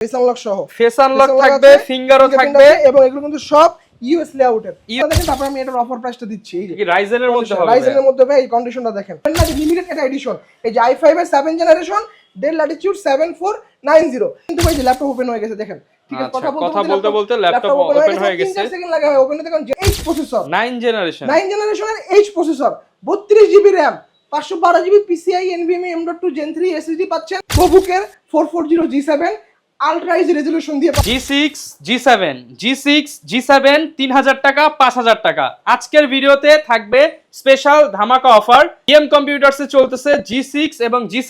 Face unlock সহ। Face unlock থাকবে ফিঙ্গারও থাকবে। এবং এগুলো কিন্তু সব ইউএস লেআউটের দেখেন তারপর আমি এটার অফার প্রাইসটা দিচ্ছি এই যে। রাইজেনের মধ্যে হবে? রাইজেনের মধ্যে ভাই এই কন্ডিশনটা দেখেন। না লিমিটেড এটা এডিশন এই যে i5 এর 7 জেনারেশন ডেল ল্যাটিটিউড 7490 কিন্তু ভাই যে ল্যাপটপ ওপেন হয়ে গেছে দেখেন। আচ্ছা, কথা বলতে বলতে laptop open হয়ে গেছে। সেকেন্ড লাগে ভাই ওপেনে দেখুন এইচ প্রসেসর নাইন জেনারেশন 9 জেনারেশনের H processor 32 GB RAM 512 GB PCI NVMe M.2 Gen 3 SSD পাচ্ছেন। প্রোবুকের 440 G7 আলট্রা এইচ রেজোলিউশন দিয়ে G six G seven G six G seven তিন হাজার টাকা পাঁচ হাজার টাকা। আজকের ভিডিওতে থাকবে স্পেশাল ধামাকা অফার গেম কম্পিউটার্সে চলতেছে জি সিক্স এবং জি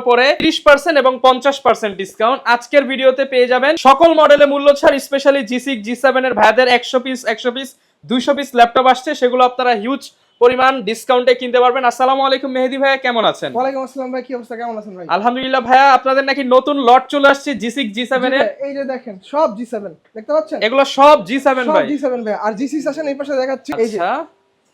ওপরে ত্রিশ পার্সেন্ট এবং পঞ্চাশ পার্সেন্ট ডিসকাউন্ট আজকের ভিডিওতে পেয়ে যাবেন সকল মডেলে মূল্য ছাড় specially G six G seven এর ভাইদের একশো পিস একশো পিস দুইশো পিস ল্যাপটপ আসছে। সেগুলো আপনারা হিউজ পরিমাণ ডিসকাউন্টে কিনতে পারবেন। আসসালামু আলাইকুম মেহেদি ভাইয়া কেমন আছেন? ওয়ালাইকুম আসসালাম ভাই কি অবস্থা? কেমন আছেন ভাই? আলহামদুলিল্লাহ ভাইয়া আপনাদের নাকি নতুন লট চলে আসছে জি সিক্স জি সেভেন এর এই যে দেখেন সব জি সেভেন দেখতে পাচ্ছেন? এগুলো সব জি সেভেন সব ভাই। জি সেভেন ভাই আর জি সিক্স আসেন এই পাশে দেখাচ্ছি এই যে। আচ্ছা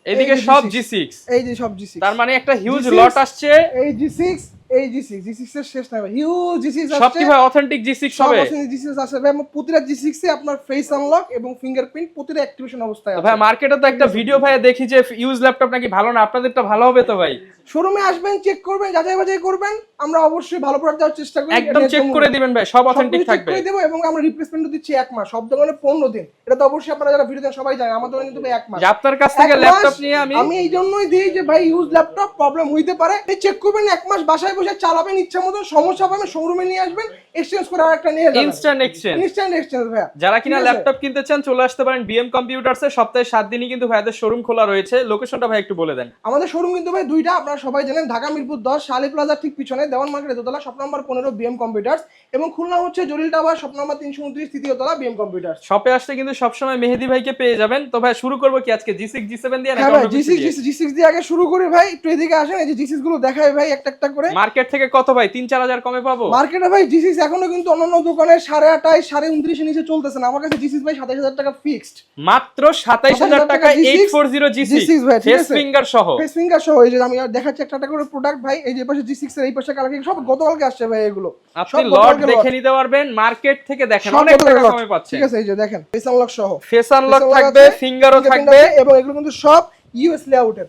এদিকে সব G6 জি সিক্স এই যে সব জি সিক্স তার মানে একটা হিউজ লট আসছে। এই জি সিক্স এই জি সিক্স জি সিক্স এর শেষ নাই হিউজ জি সিক্স সব কি ভাই অথেন্টিক জি সিক্স সব হবে? জি সিক্স আছে ভাই প্রতিটা জি সিক্স এ আপনার ফেস আনলক এবং ফিঙ্গারপ্রিন্ট প্রতিটা অ্যাক্টিভেশন অবস্থায় আছে। ভাই মার্কেটে তো একটা ভিডিও ভাই দেখি যে ইউজ ল্যাপটপ নাকি ভালো না আপনাদেরটা ভালো হবে তো ভাই। শোরুমে আসবেন চেক করবেন যাচাই বাছাই করবেন। আমরা অবশ্যই ভালো প্রোডাক্ট দেওয়ার চেষ্টা করি। একদম চেক করে দিবেন ভাই সব অথেন্টিক থাকবে। করে দেবো এবং আমরা রিপ্লেসমেন্টও দিচ্ছি এক মাস। সব দোকানে পনেরো দিন। এটা তো অবশ্যই আপনারা যারা ভিডিও দেন সবাই জানেন আমার দোকানে কিন্তু এক মাস। আপনার কাছ থেকে ল্যাপটপ নিয়ে আমি আমি এই জন্যই দিই যে ভাই ইউজ ল্যাপটপ প্রবলেম হইতে পারে। চেক করবেন এক মাস বাসায় বসে চালাবেন ইচ্ছা মতো সমস্যা পাবেন শোরুমে নিয়ে আসবেন এক্সচেঞ্জ করে আরেকটা নিয়ে যাবেন। ইনস্ট্যান্ট এক্সচেঞ্জ ইনস্ট্যান্ট এক্সচেঞ্জ ভাইয়া। যারা কিনা ল্যাপটপ কিনতে চান চলে আসতে পারেন বিএম কম্পিউটার্সে সপ্তাহে সাত দিনই কিন্তু ভাইদের শোরুম খোলা রয়েছে। লোকেশনটা ভাই একটু বলে দেন। আমাদের শোরুম কিন্তু ভাই দুইটা আপনারা সবাই জানেন ঢাকা মিরপুর দশ শালি প্লাজার ঠিক পিছনে দেওয়ান মার্কেটে দোতলা শপ নম্বর পনেরো বিএম কম্পিউটার্স এবং খুলনা হচ্ছে জলিল টাওয়ার শপ নম্বর তিনশো উনত্রিশ তৃতীয় তলা বিএম কম্পিউটার্স শপে আসলে কিন্তু সবসময় মেহেদি ভাইকে পেয়ে যাবেন। তো ভাই শুরু করব কি আজকে? জি সিক্স জি সেভেন দিয়ে হ্যাঁ ভাই জি সিক্স দিয়ে? আগে শুরু করি ভাই। একটু এদিকে আসেন এই যে জি গুলো দেখাই ভাই একটা একটা করে। মার্কেট থেকে কত ভাই? তিন চার হাজার কমে পাবো? মার্কেটে ভাই জি সিক্স এখনও কিন্তু অন্যান্য দোকানে সাড়ে আঠাশ সাড়ে উনত্রিশের নিচে চলতেছে না। আমার কাছে জি সিক্স ভাই সাতাশ হাজার টাকা ফিক্সড মাত্র সাতাইশ হাজার টাকা eight four zero G G6 ভাই, ফেস? ফিঙ্গার সহ। ফেস ফিঙ্গার সহ এই যে আমি দেখাচ্ছি একটা একটা করে প্রোডাক্ট ভাই এই যে পাশে জি সিক্স এর এই পাশে কালার সব গতকালকে আসছে ভাই এগুলো। আপনি লট দেখে নিতে পারবেন মার্কেট থেকে দেখেন অনেক টাকা কমে পাচ্ছেন ঠিক আছে এই যে দেখেন ফেস আনলক সহ। ফেস আনলক থাকবে ফিঙ্গারও থাকবে। এবং এগুলো কিন্তু সব ইউএস লেআউটের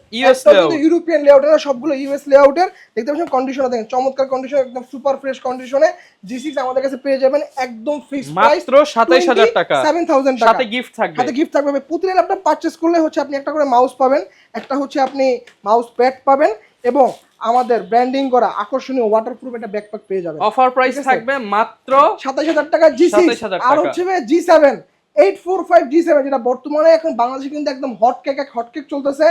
layout। ইউরোপিয়ান লেআউটের সবগুলো ইউএস লেআউটের দেখতে পাচ্ছেন কন্ডিশন দেখেন চমৎকার কন্ডিশন একদম সুপার ফ্রেশ কন্ডিশনে জি সিক্স আমাদের কাছে পেয়ে যাবেন একদম ফিক্স মাত্র 27000 টাকা। সেভেন থাউজেন্ড টাকা। সাথে গিফট থাকবে। হাতে গিফট থাকবে প্রতিটা ল্যাপটপ পারচেস করলে হচ্ছে আপনি একটা করে মাউস পাবেন। একটা হচ্ছে আপনি মাউস প্যাড পাবেন এবং আমাদের ব্র্যান্ডিং করা আকর্ষণীয় ওয়াটারপ্রুফ একটা ব্যাকপ্যাক পেয়ে যাবেন। অফার প্রাইস থাকবে মাত্র সাতাশ হাজার টাকা জি সিক্স আর হচ্ছে G seven eight four five G seven যেটা বর্তমানে এখন বাংলাদেশে কিন্তু একদম হট কেক এক হট কেক চলতেছে।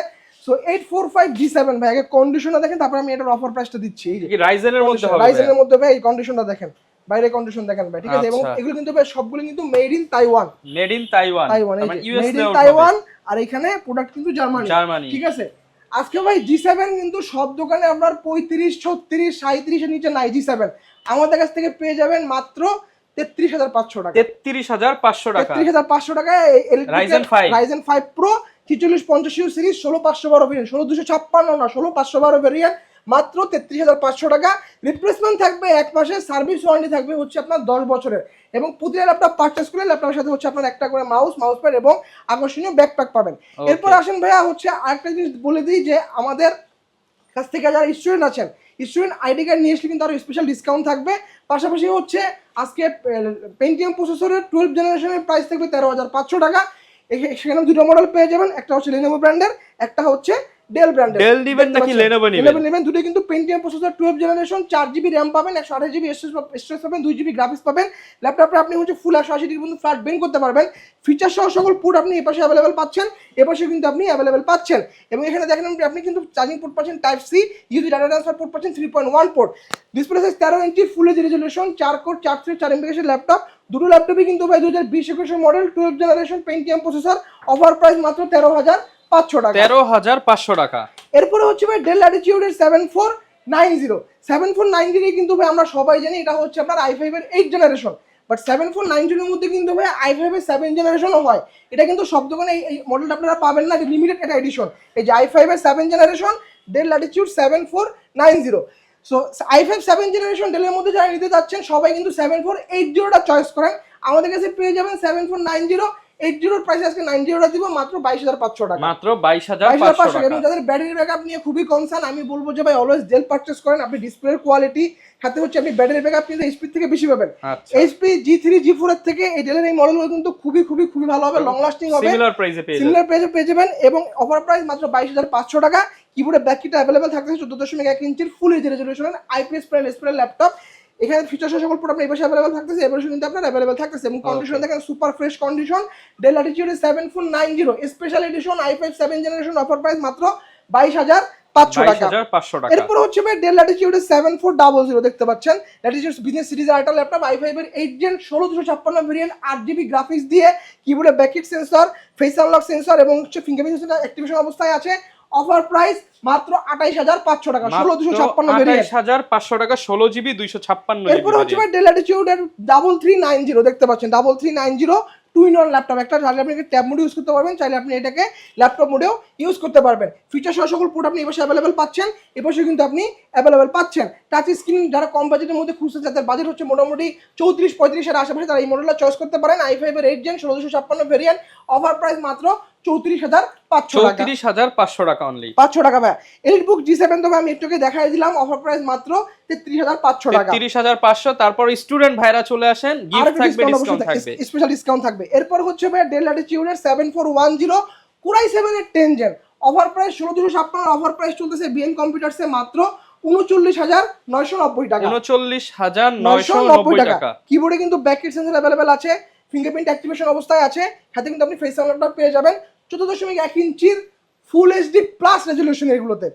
So eight four five G seven ভাই আগে কন্ডিশনটা দেখেন তারপর আমি এটার অফার প্রাইসটা দিচ্ছি। রাইজেনের মধ্যে রাইজেনের মধ্যে ভাই এই কন্ডিশনটা দেখেন। বাইরে কন্ডিশন দেখেন ভাই ঠিক আছে? এবং আচ্ছা। এগুলো কিন্তু ভাই সবগুলো কিন্তু made in Taiwan made in Taiwan Taiwan made in Taiwan আর এখানে প্রোডাক্ট কিন্তু জার্মানি জার্মানি ঠিক আছে? আজকে ভাই জি সেভেন কিন্তু সব দোকানে আপনার পঁয়ত্রিশ ছত্রিশ সাঁত্রিশের নিচে নাই জি সেভেন আমাদের কাছ থেকে পেয়ে যাবেন মাত্র তেত্রিশ হাজার পাঁচশো টাকা। তেত্রিশ হাজার পাঁচশো টাকা। তেত্রিশ হাজার পাঁচশো টাকায় Ryzen 5 রাইজেন ফাইভ প্রো ছিচল্লিশ পঞ্চাশ ইউ সিরিজ ষোলো পাঁচশো বারো ভেরিয়েন্ট ষোলো দুশো ছাপ্পান্ন না ষোলো পাঁচশো বারো ভেরিয়েন্ট মাত্র তেত্রিশ হাজার পাঁচশো টাকা। রিপ্লেসমেন্ট থাকবে এক মাসের সার্ভিস ওয়ারেন্টি থাকবে হচ্ছে আপনার দশ বছরের। এবং প্রতিটা ল্যাপটপ পারচেস করলে ল্যাপটপের সাথে হচ্ছে আপনার একটা করে মাউস মাউস প্যাড এবং আকর্ষণীয় ব্যাকপ্যাক পাবেন। এরপর আসেন ভাইয়া হচ্ছে আরেকটা জিনিস বলে দিই যে আমাদের কাছ থেকে যারা স্টুডেন্ট আছেন স্টুডেন্ট আইডি কার্ড নিয়ে আসলে কিন্তু আরও স্পেশাল ডিসকাউন্ট থাকবে। পাশাপাশি হচ্ছে আজকে পেন্টিএম প্রসেসরের টুয়েলভ জেনারেশনের প্রাইস থাকবে তেরো হাজার পাঁচশো টাকা। সেখানে দুটো মডেল পেয়ে যাবেন। একটা হচ্ছে লেনোভো ব্র্যান্ডের একটা হচ্ছে ডেল ব্র্যান্ডের Dell নিবেন নাকি Lenovo নিবেন? লেনোভো নেবেন। দুটো কিন্তু পেন্টিএম প্রসেসর টুয়েলভ জেনারেশন চার জিবি র্যাম পাবেন একশো আঠাশ জিবি স্টোরেজ পাবেন দুই জিবি গ্রাফিক্স পাবেন। ল্যাপটপে আপনি হচ্ছে ফুল একশো আশি ডিগ্রি পর্যন্ত ফ্ল্যাট বেন করতে পারবেন। ফিচার সহ সকল পোর্ট আপনি এপাশে অ্যাভেলেবেল পাচ্ছেন এপাশে কিন্তু আপনি অ্যাভেলেবেল পাচ্ছেন। এবং এখানে দেখেন আপনি- আপনি কিন্তু চার্জিং পোর্ট পাচ্ছেন টাইপ সি ইউজি ডাটা ট্রান্সফার পোর্ট পাচ্ছেন three point one port display size তেরো ইঞ্চি ফুল এইচ রেজলিউশন চার কোড চার থ্রি চার এমবিএসের ল্যাপটপ দুটো ল্যাপটপই কিন্তু ভাই দু হাজার বিশ একুশের model twelve generation Pentium processor offer price মাত্র তেরো হাজার। পাঁচশো টাকা। তেরো হাজার পাঁচশো টাকা। এরপরে হচ্ছে ভাই Dell ল্যাটিটিউডের seven four nine zero seven four nine zero কিন্তু ভাই আমরা সবাই জানি এটা হচ্ছে আপনার আই ফাইভের eight generation but seven four nine জিরোর মধ্যে কিন্তু ভাই আই ফাইভের সেভেন জেনারেশনও হয়। এটা কিন্তু সব দোকানে এই- মডেলটা আপনারা পাবেন না লিমিটেড এটা এডিশন এই যে আই ফাইভের seven generation Dell Latitude seven four nine zero so I five seven generation ডেলের মধ্যে যারা নিতে যাচ্ছেন সবাই কিন্তু সেভেন ফোর এইট জিরোটা চয়েস করেন। আমাদের কাছে পেয়ে যাবেন seven four nine zero eight জিরোর প্রাইস আজকে নাইন জিরোটা দিব মাত্র বাইশ হাজার পাঁচশো টাকা। মাত্র বাইশ হাজার পাঁচশো এবং টাকা। যাদের ব্যাটারি ব্যাকআপ নিয়ে খুবই কনসার্ন আমি বলব যে ভাই অলওয়েজ ডেল পারচেস করেন আপনি ডিসপ্লের কোয়ালিটি সাথে হচ্ছে আপনি ব্যাটারি ব্যাকআপ কিন্তু এইচপি থেকে বেশি পাবেন। HP G three G four এর থেকে এই ডেলের এই মডেলগুলো কিন্তু খুবই খুবই খুবই ভালো হবে লং লাস্টিং হবে। সিমিলার প্রাইসে পেয়ে যাবেন। সিমিলার প্রাইসে পেয়ে যাবেন এবং অফার প্রাইস মাত্র বাইশ হাজার পাঁচশো টাকা। কিবোর্ডে ব্যাক কিটা অ্যাভেলেবেল থাকতেছে চোদ্দ দশমিক এক ইঞ্চির ফুল এইচ রেজলিউশনের আইপিএস প্রাইল ডিসপ্লে ল্যাপটপ এখানে ফিচার সকল প্রোডাক্ট এই পাশে অ্যাভেলেবল থাকতেছে এবার কিন্তু আপনার অ্যাভেলেবল থাকতেছে। এবং কন্ডিশন দেখেন super fresh condition Dell Latitude seven four nine zero special edition I five seven generation offer price মাত্র বাইশ হাজার পাঁচশো টাকা। এরপর হচ্ছে ভাই Dell Latitude seven four double zero দেখতে পাচ্ছেন? ল্যাটিটিউড বিজনেস সিরিজ আরেকটা ল্যাপটপ আই ফাইভ এর এইট জেন ষোলো দুশো ছাপ্পান্ন ভেরিয়েন্ট আট জিবি গ্রাফিক্স দিয়ে কিবোর্ডে backlit sensor face unlock sensor এবং হচ্ছে ফিঙ্গারপ্রিন্ট সেন্সর অ্যাক্টিভেশন অবস্থায় আছে। অফার প্রাইস মাত্র আঠাইশ হাজার পাঁচশো টাকা ষোলো দুশো ছাপ্পান্ন আঠাইশ হাজার পাঁচশো টাকা ষোলো জিবি দুইশো ছাপ্পান্ন এরপর হচ্ছে ভাই Dell double three nine zero দেখতে পাচ্ছেন। Double three nine zero two in one laptop একটা চাইলে আপনি ট্যাব মোডে ইউজ করতে পারবেন চাইলে আপনি এটাকে ল্যাপটপ মোডেও ইউজ করতে পারবেন। ফিচার সহ সকল পোর্ট আপনি এপাশে অ্যাভেলেবেল পাচ্ছেন এপাশে কিন্তু আপনি অ্যাভেলেবেল পাচ্ছেন। টাচ স্ক্রিন যারা কম বাজেটের মধ্যে খুঁজছে যাদের বাজেট হচ্ছে মোটামুটি চৌত্রিশ পঁয়ত্রিশের আশেপাশে তারা এই মডেলটা চয়েস করতে পারেন। আই ফাইভের এইট জেন ষোলো দুশো ছাপ্পান্ন ভেরিয়েন্ট অফার প্রাইস মাত্র চৌত্রিশ হাজার পাঁচশো চৌত্রিশ হাজার পাঁচশো টাকা অনলি পাঁচশো টাকা ভাই। এলিট বুক জি সেভেন তো আমি একটুকে দেখাই দিলাম। অফার প্রাইস মাত্র তেত্রিশ হাজার পাঁচশো টাকা। তিরিশ হাজার পাঁচশো তারপর স্টুডেন্ট ভাইরা চলে আসেন গিফট থাকবে ডিসকাউন্ট থাকবে। স্পেশাল ডিসকাউন্ট থাকবে। এরপর হচ্ছে ভাই Dell seven four one zero core i সেভেনের টেন জেন অফার প্রাইস ষোলো দুশো ছাপ্পান্ন অফার প্রাইস চলতেছে বিএন কম্পিউটার্সে মাত্র উনচল্লিশ হাজার নয়শো নব্বই টাকা। উনচল্লিশ হাজার নয়শো নব্বই টাকা। টাকা। কিবোর্ডে কিন্তু ব্যাকেট সেন্সর অ্যাভেলেবেল আছে ফিঙ্গারপ্রিন্ট অ্যাক্টিভেশন অবস্থায় আছে সাথে কিন্তু আপনি ফেস আনলকটা পেয়ে যাবেন। চোদ্দ দশমিক এক ইঞ্চির ফুল এইচডি প্লাস রেজলিউশন এগুলোতে।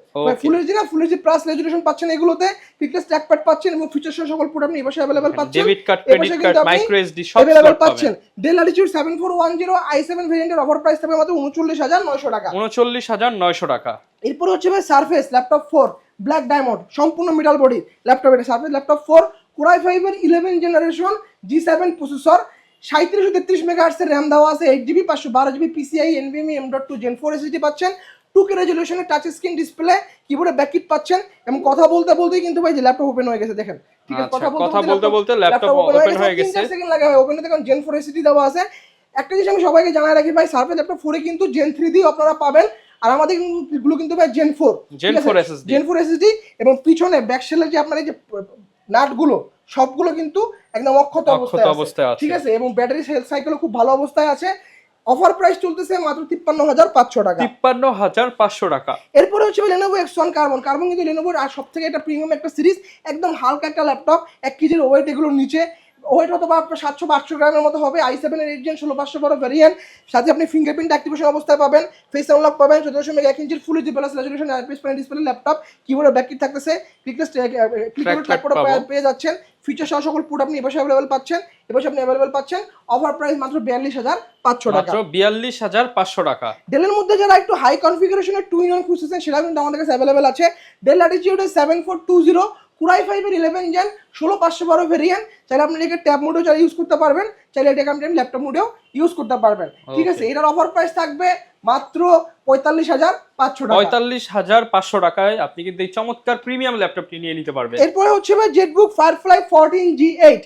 ফুল এইচডি না ফুল এইচডি প্লাস রেজলিউশন পাচ্ছেন এগুলোতে। ফিটনেস ট্র্যাকপ্যাড পাচ্ছেন এবং ফিচার সহ সকল প্রোডাক্ট আপনি অ্যাভেলেবেল পাচ্ছেন। Debit card credit card micro SD সব পাচ্ছেন। Dell Latitude seven four one zero I seven ভেরিয়েন্টের অফার প্রাইস থাকবে মাত্র উনচল্লিশ হাজার নয়শো টাকা। উনচল্লিশ হাজার নয়শো টাকা। এরপর হচ্ছে ভাই Surface laptop four black diamond সম্পূর্ণ মেটাল বডি ল্যাপটপ এটা Surface laptop four core i ফাইভের eleven generation G seven processor সাঁত্রিশশো তেত্রিশ মেগা আর্টসের র্যাম দেওয়া আছে এইট জিবি পাঁচশো বারো GB PCIe NVMe M dot two gen four SSD পাচ্ছেন। টু কে রেজলিউশনের টাচ স্ক্রিন ডিসপ্লে কিবোর্ডে ব্যাকিট পাচ্ছেন। এবং কথা বলতে বলতেই কিন্তু ভাই যে ল্যাপটপ ওপেন হয়ে গেছে দেখেন। ঠিক আছে আচ্ছা, কথা বলতে বলতে laptop open হয়ে গেছে। সেকেন্ড লাগে ওপেন দেখুন জেন ফোর এসএসডি দেওয়া আছে। একটা জিনিস আমি সবাইকে জানাই রাখি ভাই সার্ফেস ল্যাপটপ ফোরে কিন্তু জেন থ্রি দিয়ে আপনারা পাবেন। আর আমাদের এগুলো কিন্তু ভাই gen four Gen 4 SSD gen four SSD এবং পিছনে ব্যাক সেলের যে আপনার এই যে নাটগুলো সবগুলো কিন্তু একদম অক্ষত অক্ষত অবস্থায় আছে। অবস্থায় আছে। ঠিক আছে? এবং ব্যাটারি সেল সাইকেলও খুব ভালো অবস্থায় আছে। অফার প্রাইস চলতেছে মাত্র তিপ্পান্ন হাজার পাঁচশো টাকা। তিপ্পান্ন হাজার পাঁচশো টাকা। এরপরে হচ্ছে Lenovo X one carbon carbon কিন্তু লেনোভোর আর সব থেকে একটা প্রিমিয়াম একটা সিরিজ একদম হালকা একটা ল্যাপটপ এক কেজির ওয়েট এগুলোর নিচে। ওয়েট হয়তো বা আপনার সাতশো আটশো গ্রামের মতো হবে। আই এইট জেন ষোলো পাঁচশো বড় ভ্যারিয়েন্ট সাথে আপনি ফিঙ্গারপ্রিন্ট অ্যাক্টিভেশন অবস্থায় পাবেন। ফেস আনলক পাবেন। চোদ্দ দশমিক এক ইঞ্চির full HD plus resolution IPS panel display laptop কিবোর্ডে ব্যাকিট থাকতেছে। ক্লিকলেস ক্লিকলেস ট্র্যাকপ্যাড পেয়ে যাচ্ছেন। ফিচার সহ সকল পুট আপনি এবার অ্যাভেলেবেল পাচ্ছেন। এবার আপনি অ্যাভেলেবেল পাচ্ছেন। অফার প্রাইস মাত্র বিয়াল্লিশ হাজার পাঁচশো টাকা। বিয়াল্লিশ হাজার পাঁচশো টাকা। ডেলের মধ্যে যারা একটু হাই কনফিগারেশনের টু ইন ওয়ান খুঁজতেছেন সেটা কিন্তু আমাদের কাছে অ্যাভেলেবেল আছে। Dell ল্যাটিটিউডের seven four two zero core i ফাইভের ইলেভেন জেন ষোলো পাঁচশো বারো ভেরিয়েন্ট চাইলে আপনি এটাকে ট্যাব মোডেও চাইলে ইউজ করতে পারবেন চাইলে এটাকে আপনি ল্যাপটপ মোডেও ইউজ করতে পারবেন। ঠিক আছে এটার অফার প্রাইস থাকবে মাত্র পঁয়তাল্লিশ হাজার পাঁচশো টাকা। পঁয়তাল্লিশ হাজার পাঁচশো টাকায় আপনি কিন্তু এই চমৎকার প্রিমিয়াম ল্যাপটপটি নিয়ে নিতে পারবেন। এরপরে হচ্ছে ভাই ZBook Firefly fourteen G eight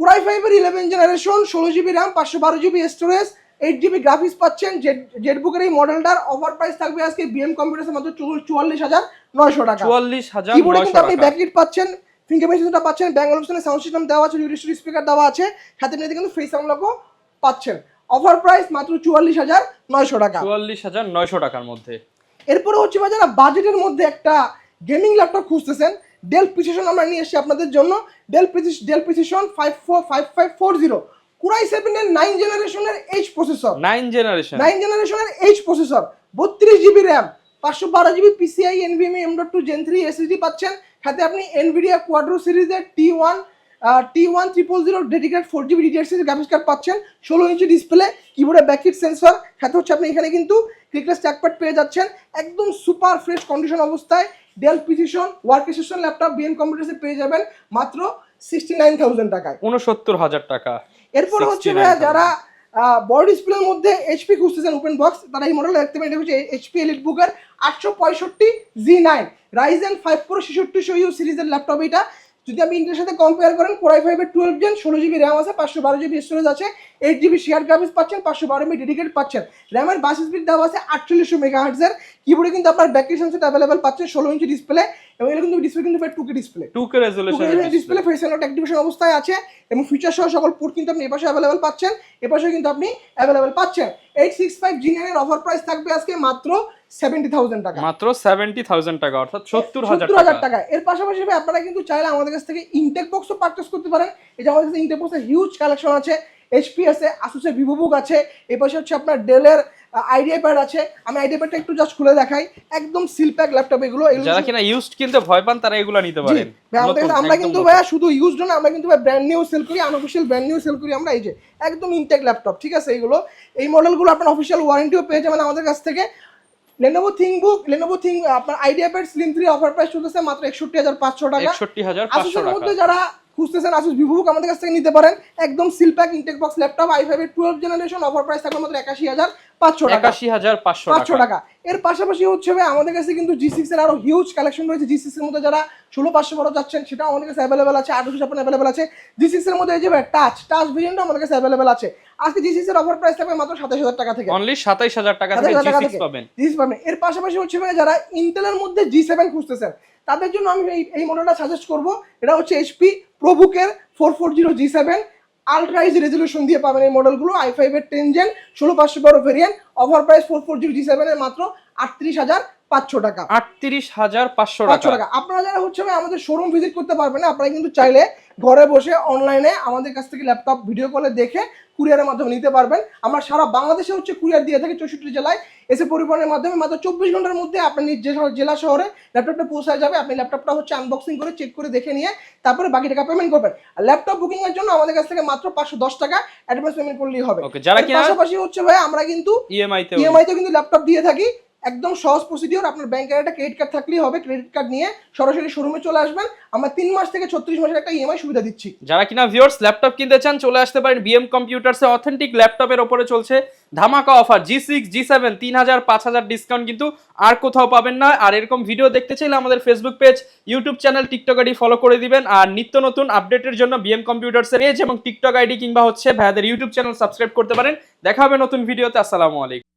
core i ফাইভের ইলেভেন জেনারেশন ষোলো জিবি র্যাম পাঁচশো বারো GB storage eight GB graphics পাচ্ছেন জেট জেটবুকের এই মডেলটার অফার প্রাইস থাকবে আজকে বিএম কম্পিউটার মাত্র চুয়াল্লিশ হাজার নয়শো টাকা। চুয়াল্লিশ হাজার কিবোর্ডে কিন্তু আপনি ব্যাকলিট পাচ্ছেন ফিঙ্গারপ্রিন্টটা পাচ্ছেন ব্যাঙ্গল অপশনে সাউন্ড সিস্টেম দেওয়া আছে ইউডিস্ট্রি স্পিকার দেওয়া আছে সাথে আপনি কিন্তু ফেস আনলকও পাচ্ছেন। অফার প্রাইস মাত্র চুয়াল্লিশ হাজার নয়শো টাকা। চুয়াল্লিশ হাজার নয়শো টাকার মধ্যে। এরপরে হচ্ছে ভাই যারা বাজেটের মধ্যে একটা গেমিং ল্যাপটপ খুঁজতেছেন ডেল প্রিসিশন আমরা নিয়ে এসেছি আপনাদের জন্য। Del précis Dell Precision five four five five four zero core i সেভেনের নাইন জেনারেশনের H processor nine generation nine জেনারেশনের এইচ প্রসেসর বত্রিশ জিবি র্যাম পাঁচশো বারো GB PCIe NVMe M dot two gen three SSD পাচ্ছেন। সাথে আপনি Nvidia Quadro সিরিজের T one T one triple zero dedicate four GB DDR six graphics card পাচ্ছেন। ষোলো ইঞ্চি ডিসপ্লে কিবোর্ডে ব্যাকিট সেন্সর সাথে হচ্ছে আপনি এখানে কিন্তু ক্লিকলেস ট্র্যাকপ্যাড পেয়ে যাচ্ছেন একদম সুপার ফ্রেশ কন্ডিশন অবস্থায় Dell Precision workstation laptop BN কম্পিউটার্সে পেয়ে যাবেন মাত্র সিক্সটি নাইন থাউজেন্ড টাকায়। উনসত্তর হাজার টাকা। এরপর হচ্ছে ভাইয়া যারা বড় ডিসপ্লের মধ্যে এইচপি খুঁজতেছেন ওপেন বক্স তারা এই মডেল দেখতে পারেন এটা হচ্ছে এইচপি এলিট বুকের আটশো পঁয়ষট্টি G nine Ryzen five Pro ছেষট্টিশো U সিরিজের ল্যাপটপ এটা। যদি আপনি ইন্টেলের সাথে কম্পেয়ার করেন কোরাই ফাইভের টুয়েলভ জেন ষোলো জিবি র্যাম আছে পাঁচশো বারো জিবি স্টোরেজ আছে এইট জিবি শেয়ার গ্রাফিক্স পাচ্ছেন পাঁচশো বারো এমবি ডেডিকেট পাচ্ছেন। র্যামের বাস স্পিড দেওয়া আছে আটচল্লিশশো মেগা হার্টসের কিবোর্ডে কিন্তু আপনার ব্যাটারি সেন্সর অ্যাভেলেবেল পাচ্ছেন ষোলো ইঞ্চি ডিসপ্লে এবং এটা কিন্তু ডিসপ্লে কিন্তু two K display two K resolution display face unlock activation অবস্থায় আছে এবং ফিচার সহ সকল পোর্ট কিন্তু আপনি এপাশে অ্যাভেলেবেল পাচ্ছেন এপাশে কিন্তু আপনি অ্যাভেলেবেল পাচ্ছেন। এইট সিক্স ফাইভ জি নাইনের অফার প্রাইস থাকবে আজকে মাত্র সেভেন্টি থাউজেন্ড টাকা। মাত্র সেভেন্টি থাউজেন্ড টাকা অর্থাৎ সত্তর হাজার টাকা। এর পাশাপাশি আপনারা কিন্তু চাইলে আমাদের কাছ থেকে ইনটেক বক্সও পারচেস করতে পারেন। এই যে আমাদের কাছে ইনটেক বক্সের হিউজ কালেকশন আছে এইচপি আছে আসুসের ভিভো বুক আছে এই পাশে হচ্ছে আপনার ডেলের আইডিয়া প্যাড আছে। আমি আইডিয়া প্যাডটা একটু জাস্ট খুলে দেখাই। একদম সিল প্যাক ল্যাপটপ এগুলো যারা কিনা ইউজড কিনতে ভয় পান তারা এগুলো নিতে পারেন। আমরা কিন্তু ভাইয়া শুধু ইউজড না আমরা কিন্তু ভাই ব্র্যান্ড নিউ সেল করি ব্র্যান্ড নিউ সেল করি আমরা এই যে একদম ইনটেক ল্যাপটপ ঠিক আছে? এইগুলো এই মডেলগুলো আপনার অফিসিয়াল ওয়ারেন্টিও পেয়ে যাবেন আমাদের কাছ থেকে। লেনোভো থিংবুক লেনোভো থিং আপনার IdeaPad slim three offer price চলতেছে মাত্র একষট্টি হাজার পাঁচশো টাকা। একষট্টি হাজার পাঁচশো মধ্যে যারা খুঁজতেছেন আসুস ভিভোবুক আমাদের কাছ থেকে নিতে পারেন। একদম sealpack intact box laptop I five twelve generation offer price থাকবে মাত্র একাশি হাজার। পাঁচশো টাকা। একাশি হাজার পাঁচশো পাঁচশো টাকা। এর পাশাপাশি হচ্ছে আমাদের কাছে কিন্তু জি সিক্স এর আরও হিউজ কালেকশন রয়েছে। জি সিক্স এর মধ্যে যারা ষোলো পাঁচশো বারো যাচ্ছেন সেটাও আমাদের কাছে অ্যাভেলেবেল আছে। আঠারোশো ছাপ্পান্ন অ্যাভেলেবেল আছে। জি সিক্স এর মধ্যে এই যে টাচ টাচ ভেরিয়েন্টও আমাদের কাছে অ্যাভেলেবেল আছে। আজকে জি সিক্স এর অফার প্রাইস থাকবে মাত্র সাতাশ হাজার টাকা থেকে। অনলি সাতাইশ হাজার টাকা থেকে জি পাবেন। জি পাবেন। এর পাশাপাশি হচ্ছে যারা ইন্টেলের মধ্যে জি সেভেন খুঁজতেছেন তাদের জন্য আমি এই এই মডেলটা সাজেস্ট করব। এটা হচ্ছে HP প্রবুকের four four zero G seven আলট্রাইজ resolution দিয়ে পাবেন এই মডেলগুলো আই ফাইভের টেন জেন ষোলো পাঁচশো বারো variant offer price four four zero G সেভেনের মাত্র আটত্রিশ হাজার। পাঁচশো টাকা। আটত্রিশ হাজার পাঁচশো পাঁচশো টাকা। আপনারা যারা হচ্ছে আমাদের শোরুম ভিজিট করতে পারবেন না আপনারা কিন্তু চাইলে ঘরে বসে অনলাইনে আমাদের কাছ থেকে ল্যাপটপ ভিডিও কলে দেখে কুরিয়ারের মাধ্যমে নিতে পারবেন। আমরা সারা বাংলাদেশে হচ্ছে কুরিয়ার দিয়ে থাকি চৌষট্টি জেলায়। এসে পরিবহনের মাধ্যমে মাত্র চব্বিশ ঘণ্টার মধ্যে আপনার নিজ যে- জেলা শহরে ল্যাপটপটা পৌঁছায় যাবে। আপনি ল্যাপটপটা হচ্ছে আনবক্সিং করে চেক করে দেখে নিয়ে তারপরে বাকি টাকা পেমেন্ট করবেন। আর ল্যাপটপ বুকিং এর জন্য আমাদের কাছ থেকে মাত্র পাঁচশো দশ টাকা অ্যাডভান্স পেমেন্ট করলেই হবে। যারা পাশাপাশি হচ্ছে ভাই আমরা কিন্তু ইএমআই ইএমআই তে কিন্তু ল্যাপটপ দিয়ে থাকি। একদম সহজ প্রসিডিওর আপনার ব্যাংকের একটা ক্রেডিট কার্ড থাকলেই হবে। ক্রেডিট কার্ড নিয়ে সরাসরি শোরুমে চলে আসবেন। আমরা তিন মাস থেকে ছত্রিশ মাসের একটা ইএমআই সুবিধা দিচ্ছি। যারা কিনা ভিউয়ার্স ল্যাপটপ কিনতে চান, চলে আসতে পারেন বিএম কম্পিউটার্সে অথেন্টিক ল্যাপটপের ওপরে চলছে ধামাকা offer G six G seven তিন হাজার, পাঁচ হাজার ডিসকাউন্ট কিন্তু আর কোথাও পাবেন না। আর এরকম ভিডিও দেখতে চাইলে আমাদের Facebook page YouTube channel TikTok ID follow করে দিবেন। আর নিত্য নতুন আপডেটের জন্য বিএম কম্পিউটার্সের পেজ এবং টিকটক আইডি কিংবা হচ্ছে ভাইয়াদের ইউটিউব চ্যানেল সাবস্ক্রাইব করতে পারেন। দেখা হবে নতুন ভিডিওতে আসসালামু আলাইকুম।